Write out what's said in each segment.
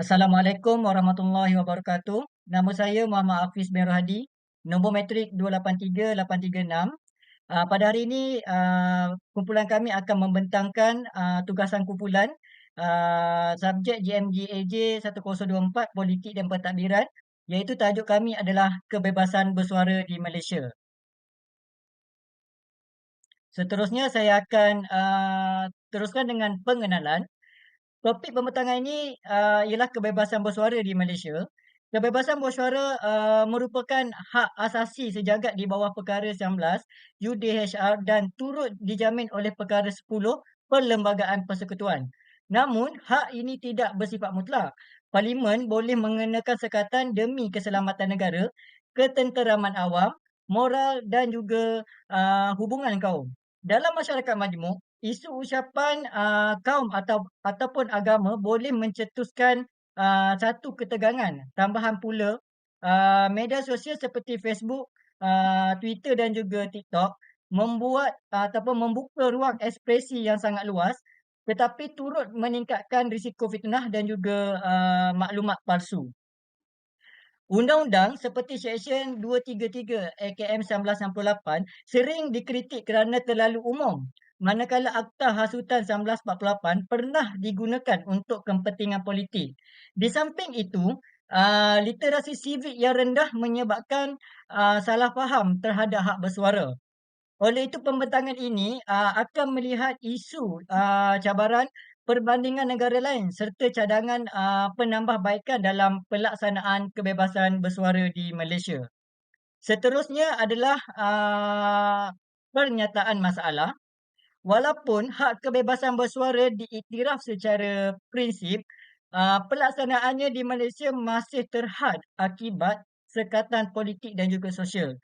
Assalamualaikum warahmatullahi wabarakatuh. Nama saya Muhammad Hafiz bin Rohadi. Nombor matrik 283836. Uh, pada hari ini, uh, kumpulan kami akan membentangkan uh, tugasan kumpulan uh, subjek JMGAJ 1024 Politik dan Pentadbiran iaitu tajuk kami adalah kebebasan bersuara di Malaysia. Seterusnya saya akan uh, teruskan dengan pengenalan. Topik pembentangan ini uh, ialah kebebasan bersuara di Malaysia. Kebebasan bersuara uh, merupakan hak asasi sejagat di bawah Perkara 19 UDHR dan turut dijamin oleh Perkara 10 Perlembagaan Persekutuan. Namun, hak ini tidak bersifat mutlak. Parlimen boleh mengenakan sekatan demi keselamatan negara, ketenteraman awam, moral dan juga uh, hubungan kaum. Dalam masyarakat majmuk, isu ucapan uh, kaum atau ataupun agama boleh mencetuskan uh, satu ketegangan. Tambahan pula, uh, media sosial seperti Facebook, uh, Twitter dan juga TikTok membuat uh, ataupun membuka ruang ekspresi yang sangat luas tetapi turut meningkatkan risiko fitnah dan juga uh, maklumat palsu. Undang-undang seperti Seksyen 233 AKM 1968 sering dikritik kerana terlalu umum manakala Akta Hasutan 1948 pernah digunakan untuk kepentingan politik. Di samping itu, uh, literasi sivik yang rendah menyebabkan uh, salah faham terhadap hak bersuara. Oleh itu pembentangan ini uh, akan melihat isu uh, cabaran perbandingan negara lain serta cadangan uh, penambahbaikan dalam pelaksanaan kebebasan bersuara di Malaysia. Seterusnya adalah uh, pernyataan masalah. Walaupun hak kebebasan bersuara diiktiraf secara prinsip, uh, pelaksanaannya di Malaysia masih terhad akibat sekatan politik dan juga sosial.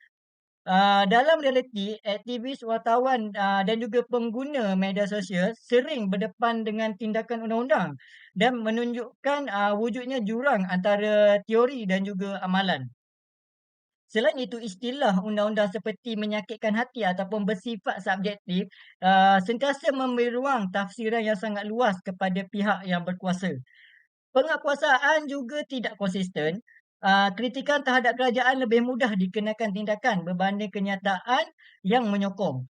Uh, dalam realiti, aktivis wartawan uh, dan juga pengguna media sosial sering berdepan dengan tindakan undang-undang dan menunjukkan uh, wujudnya jurang antara teori dan juga amalan. Selain itu, istilah undang-undang seperti menyakitkan hati ataupun bersifat subjektif uh, sentiasa memberi ruang tafsiran yang sangat luas kepada pihak yang berkuasa. Pengakuasaan juga tidak konsisten. Uh, kritikan terhadap kerajaan lebih mudah dikenakan tindakan berbanding kenyataan yang menyokong.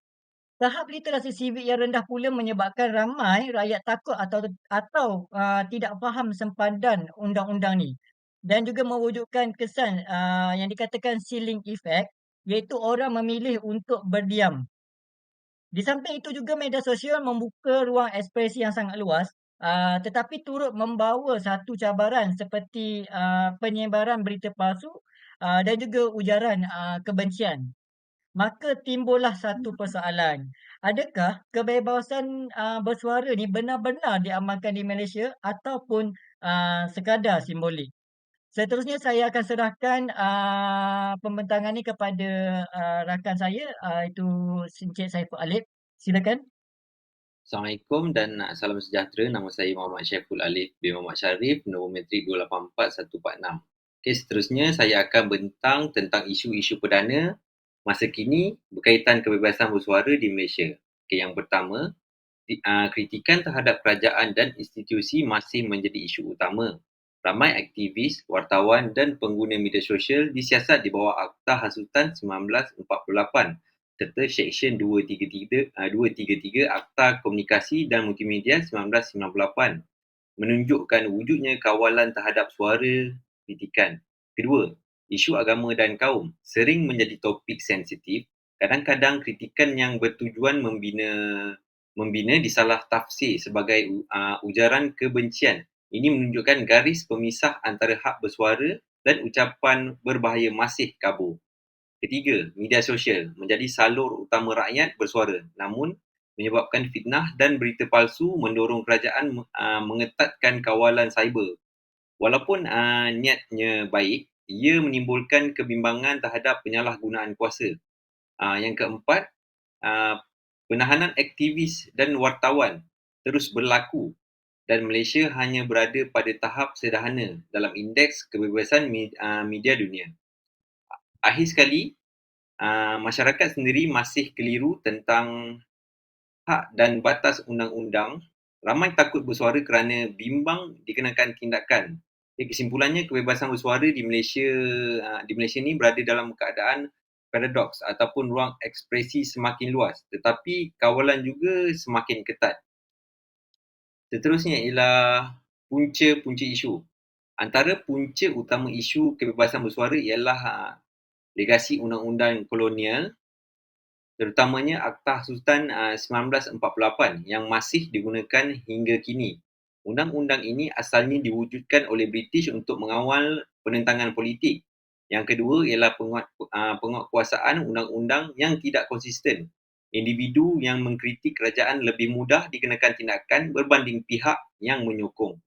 Tahap literasi sivik yang rendah pula menyebabkan ramai rakyat takut atau atau uh, tidak faham sempadan undang-undang ni dan juga mewujudkan kesan uh, yang dikatakan ceiling effect iaitu orang memilih untuk berdiam. Di samping itu juga media sosial membuka ruang ekspresi yang sangat luas uh, tetapi turut membawa satu cabaran seperti uh, penyebaran berita palsu uh, dan juga ujaran uh, kebencian. Maka timbullah satu persoalan. Adakah kebebasan uh, bersuara ni benar-benar diamalkan di Malaysia ataupun uh, sekadar simbolik? Seterusnya saya akan serahkan uh, pembentangan ini kepada uh, rakan saya uh, itu Encik Saiful Alif. Silakan. Assalamualaikum dan salam sejahtera. Nama saya Muhammad Syaiful Alif bin Muhammad Syarif, nombor matrik 284146. Okey, seterusnya saya akan bentang tentang isu-isu perdana masa kini berkaitan kebebasan bersuara di Malaysia. Okey, yang pertama, kritikan terhadap kerajaan dan institusi masih menjadi isu utama ramai aktivis, wartawan dan pengguna media sosial disiasat di bawah Akta Hasutan 1948 serta Seksyen 233, 233 Akta Komunikasi dan Multimedia 1998 menunjukkan wujudnya kawalan terhadap suara kritikan. Kedua, isu agama dan kaum sering menjadi topik sensitif. Kadang-kadang kritikan yang bertujuan membina membina disalah tafsir sebagai uh, ujaran kebencian ini menunjukkan garis pemisah antara hak bersuara dan ucapan berbahaya masih kabur. Ketiga, media sosial menjadi salur utama rakyat bersuara namun menyebabkan fitnah dan berita palsu mendorong kerajaan uh, mengetatkan kawalan cyber. Walaupun uh, niatnya baik, ia menimbulkan kebimbangan terhadap penyalahgunaan kuasa. Uh, yang keempat, uh, penahanan aktivis dan wartawan terus berlaku dan Malaysia hanya berada pada tahap sederhana dalam indeks kebebasan uh, media dunia. Akhir sekali, uh, masyarakat sendiri masih keliru tentang hak dan batas undang-undang. Ramai takut bersuara kerana bimbang dikenakan tindakan kesimpulannya kebebasan bersuara di Malaysia uh, di Malaysia ni berada dalam keadaan paradoks ataupun ruang ekspresi semakin luas tetapi kawalan juga semakin ketat. Seterusnya ialah punca-punca isu. Antara punca utama isu kebebasan bersuara ialah uh, legasi undang-undang kolonial terutamanya Akta Sultan uh, 1948 yang masih digunakan hingga kini Undang-undang ini asalnya diwujudkan oleh British untuk mengawal penentangan politik. Yang kedua ialah penguat, uh, penguatkuasaan undang-undang yang tidak konsisten. Individu yang mengkritik kerajaan lebih mudah dikenakan tindakan berbanding pihak yang menyokong.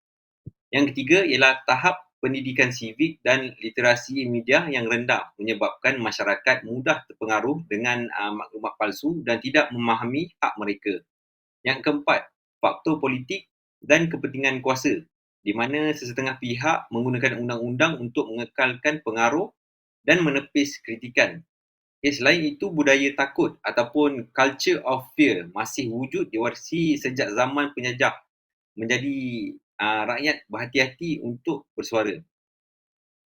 Yang ketiga ialah tahap pendidikan sivik dan literasi media yang rendah menyebabkan masyarakat mudah terpengaruh dengan uh, maklumat palsu dan tidak memahami hak mereka. Yang keempat, faktor politik dan kepentingan kuasa di mana sesetengah pihak menggunakan undang-undang untuk mengekalkan pengaruh dan menepis kritikan. Okay, selain itu, budaya takut ataupun culture of fear masih wujud diwarisi sejak zaman penjajah menjadi uh, rakyat berhati-hati untuk bersuara.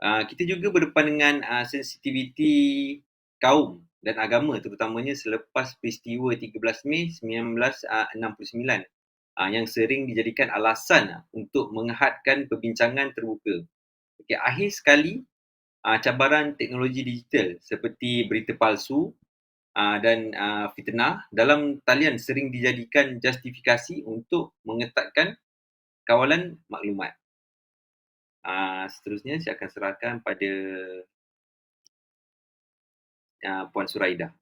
Uh, kita juga berdepan dengan uh, sensitiviti kaum dan agama terutamanya selepas peristiwa 13 Mei 1969 uh, yang sering dijadikan alasan uh, untuk menghadkan perbincangan terbuka. Okay, akhir sekali, uh, cabaran teknologi digital seperti berita palsu uh, dan uh, fitnah dalam talian sering dijadikan justifikasi untuk mengetatkan kawalan maklumat. Uh, seterusnya, saya akan serahkan pada uh, Puan Suraidah.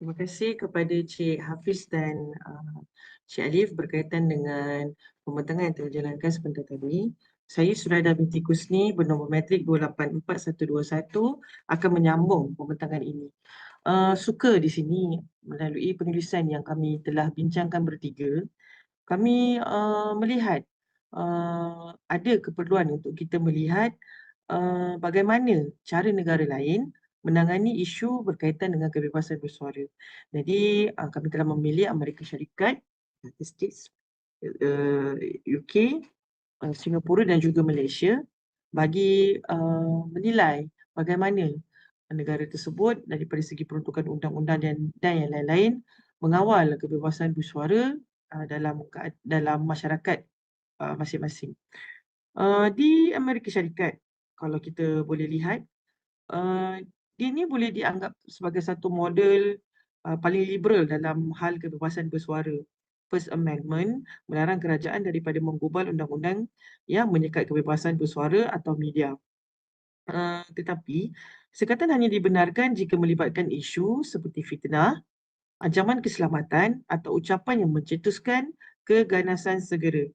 Terima kasih kepada Cik Hafiz dan uh, Cik Alif berkaitan dengan pembentangan yang terjalankan sebentar tadi. Saya Suraida binti Kusni bernombor matrik 284121 akan menyambung pembentangan ini. Uh, suka di sini melalui penulisan yang kami telah bincangkan bertiga, kami uh, melihat uh, ada keperluan untuk kita melihat uh, bagaimana cara negara lain menangani isu berkaitan dengan kebebasan bersuara. Jadi uh, kami telah memilih Amerika Syarikat, United States, uh, UK, Singapura dan juga Malaysia bagi uh, menilai bagaimana negara tersebut daripada segi peruntukan undang-undang dan, dan yang lain-lain mengawal kebebasan bersuara uh, dalam dalam masyarakat uh, masing-masing. Uh, di Amerika Syarikat, kalau kita boleh lihat, uh, dia ni boleh dianggap sebagai satu model uh, paling liberal dalam hal kebebasan bersuara. First Amendment melarang kerajaan daripada menggubal undang-undang yang menyekat kebebasan bersuara atau media. Uh, tetapi, sekatan hanya dibenarkan jika melibatkan isu seperti fitnah, ancaman keselamatan atau ucapan yang mencetuskan keganasan segera.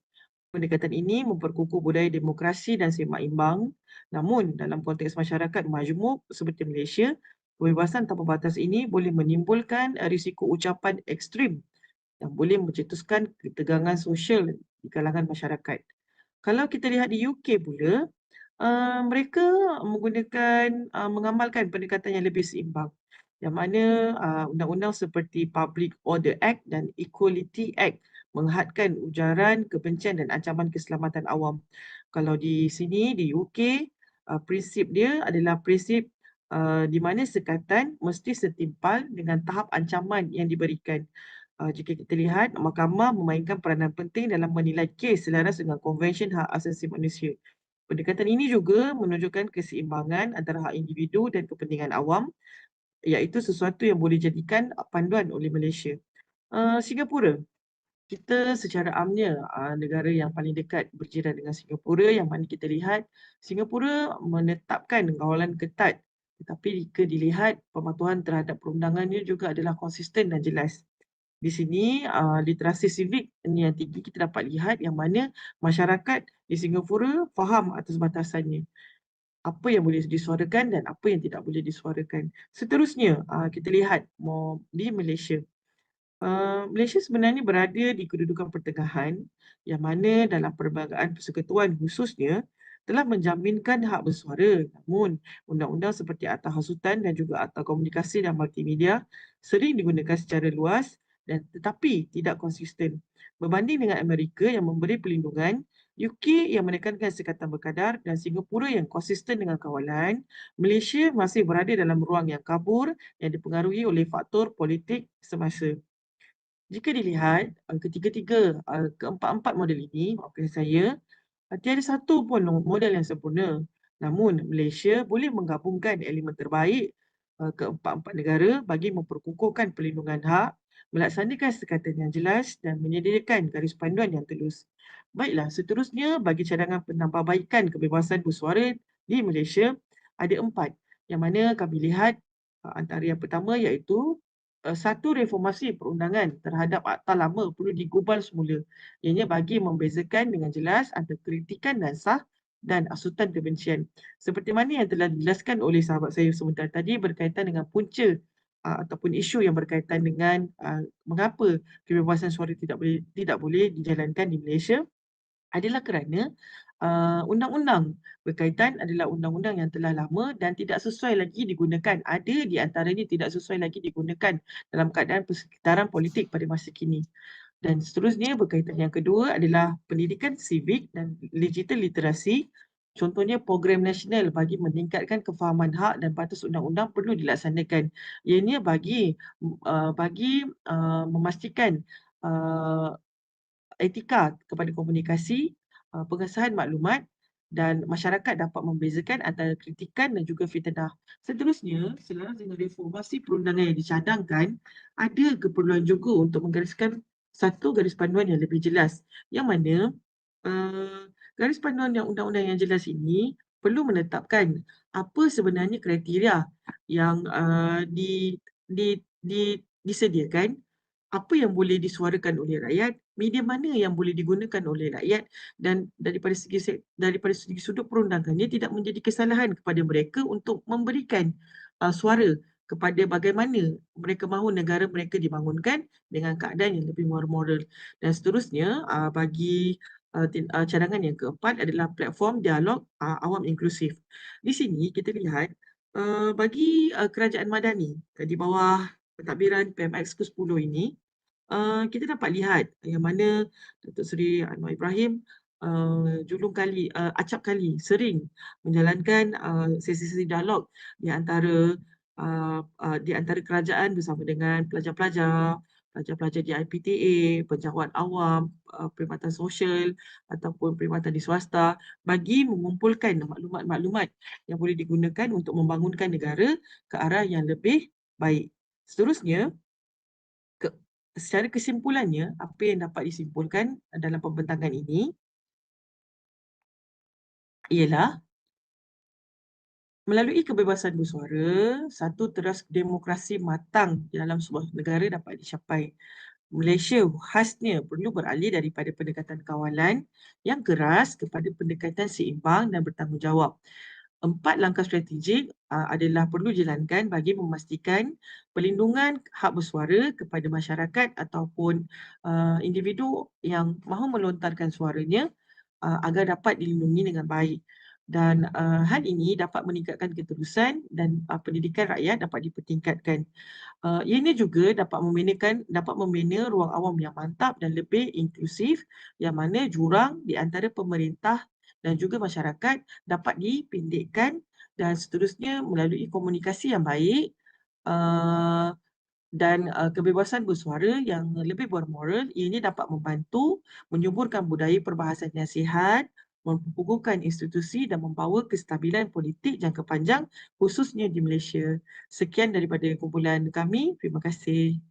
Pendekatan ini memperkukuh budaya demokrasi dan seimbang Namun dalam konteks masyarakat majmuk seperti Malaysia, kebebasan tanpa batas ini boleh menimbulkan risiko ucapan ekstrim yang boleh mencetuskan ketegangan sosial di kalangan masyarakat. Kalau kita lihat di UK pula, uh, mereka menggunakan uh, mengamalkan pendekatan yang lebih seimbang yang mana uh, undang-undang seperti Public Order Act dan Equality Act menghadkan ujaran kebencian dan ancaman keselamatan awam. Kalau di sini di UK, uh, prinsip dia adalah prinsip uh, di mana sekatan mesti setimpal dengan tahap ancaman yang diberikan. Uh, jika kita lihat, mahkamah memainkan peranan penting dalam menilai kes selaras dengan Konvensyen Hak Asasi Manusia. Pendekatan ini juga menunjukkan keseimbangan antara hak individu dan kepentingan awam iaitu sesuatu yang boleh jadikan panduan oleh Malaysia. Uh, Singapura, kita secara amnya uh, negara yang paling dekat berjiran dengan Singapura yang mana kita lihat Singapura menetapkan kawalan ketat tetapi jika dilihat pematuhan terhadap perundangannya juga adalah konsisten dan jelas. Di sini uh, literasi sivik ini yang tinggi kita dapat lihat yang mana masyarakat di Singapura faham atas batasannya. Apa yang boleh disuarakan dan apa yang tidak boleh disuarakan. Seterusnya uh, kita lihat di Malaysia. Uh, Malaysia sebenarnya berada di kedudukan pertengahan yang mana dalam perlembagaan persekutuan khususnya telah menjaminkan hak bersuara. Namun, undang-undang seperti Akta Hasutan dan juga Akta Komunikasi dan Multimedia sering digunakan secara luas dan tetapi tidak konsisten. Berbanding dengan Amerika yang memberi perlindungan UK yang menekankan sekatan berkadar dan Singapura yang konsisten dengan kawalan, Malaysia masih berada dalam ruang yang kabur yang dipengaruhi oleh faktor politik semasa. Jika dilihat uh, ketiga-tiga uh, keempat-empat model ini, maafkan saya, uh, tiada satu pun model yang sempurna. Namun Malaysia boleh menggabungkan elemen terbaik keempat-empat negara bagi memperkukuhkan perlindungan hak, melaksanakan sekatan yang jelas dan menyediakan garis panduan yang telus. Baiklah, seterusnya bagi cadangan penambahbaikan kebebasan bersuara di Malaysia ada empat yang mana kami lihat uh, antara yang pertama iaitu uh, satu reformasi perundangan terhadap akta lama perlu digubal semula. Ianya bagi membezakan dengan jelas antara kritikan dan sah dan asutan kebencian. Seperti mana yang telah dijelaskan oleh sahabat saya sebentar tadi berkaitan dengan punca uh, ataupun isu yang berkaitan dengan uh, mengapa kebebasan suara tidak boleh tidak boleh dijalankan di Malaysia adalah kerana uh, undang-undang berkaitan adalah undang-undang yang telah lama dan tidak sesuai lagi digunakan. Ada di antaranya tidak sesuai lagi digunakan dalam keadaan persekitaran politik pada masa kini. Dan seterusnya berkaitan yang kedua adalah pendidikan sivik dan digital literasi. Contohnya program nasional bagi meningkatkan kefahaman hak dan batas undang-undang perlu dilaksanakan. Ianya bagi uh, bagi uh, memastikan uh, etika kepada komunikasi, uh, pengesahan maklumat dan masyarakat dapat membezakan antara kritikan dan juga fitnah. Seterusnya, selaras dengan reformasi perundangan yang dicadangkan, ada keperluan juga untuk menggariskan satu garis panduan yang lebih jelas. Yang mana uh, garis panduan yang undang-undang yang jelas ini perlu menetapkan apa sebenarnya kriteria yang uh, di, di, di, disediakan apa yang boleh disuarakan oleh rakyat, media mana yang boleh digunakan oleh rakyat dan daripada segi daripada segi sudut perundangannya tidak menjadi kesalahan kepada mereka untuk memberikan uh, suara kepada bagaimana mereka mahu negara mereka dibangunkan dengan keadaan yang lebih moral dan seterusnya uh, bagi uh, uh, cadangan yang keempat adalah platform dialog uh, awam inklusif. Di sini kita lihat uh, bagi uh, kerajaan madani di bawah pentadbiran PMX ke-10 ini, uh, kita dapat lihat yang mana Datuk Seri Anwar Ibrahim uh, julung kali, uh, acap kali sering menjalankan uh, sesi-sesi dialog di antara uh, uh, di antara kerajaan bersama dengan pelajar-pelajar, pelajar-pelajar di IPTA, penjawat awam, uh, perkhidmatan sosial ataupun perkhidmatan di swasta bagi mengumpulkan maklumat-maklumat yang boleh digunakan untuk membangunkan negara ke arah yang lebih baik. Seterusnya, ke, secara kesimpulannya, apa yang dapat disimpulkan dalam pembentangan ini ialah melalui kebebasan bersuara, satu teras demokrasi matang di dalam sebuah negara dapat dicapai. Malaysia khasnya perlu beralih daripada pendekatan kawalan yang keras kepada pendekatan seimbang dan bertanggungjawab empat langkah strategik adalah perlu dijalankan bagi memastikan perlindungan hak bersuara kepada masyarakat ataupun individu yang mahu melontarkan suaranya agar dapat dilindungi dengan baik dan uh, hal ini dapat meningkatkan keterusan dan uh, pendidikan rakyat dapat dipertingkatkan. Uh, ini juga dapat membinakan dapat membina ruang awam yang mantap dan lebih inklusif yang mana jurang di antara pemerintah dan juga masyarakat dapat dipendekkan dan seterusnya melalui komunikasi yang baik uh, dan uh, kebebasan bersuara yang lebih bermoral ini dapat membantu menyuburkan budaya perbahasan yang sihat memperkukuhkan institusi dan membawa kestabilan politik jangka panjang khususnya di Malaysia. Sekian daripada kumpulan kami. Terima kasih.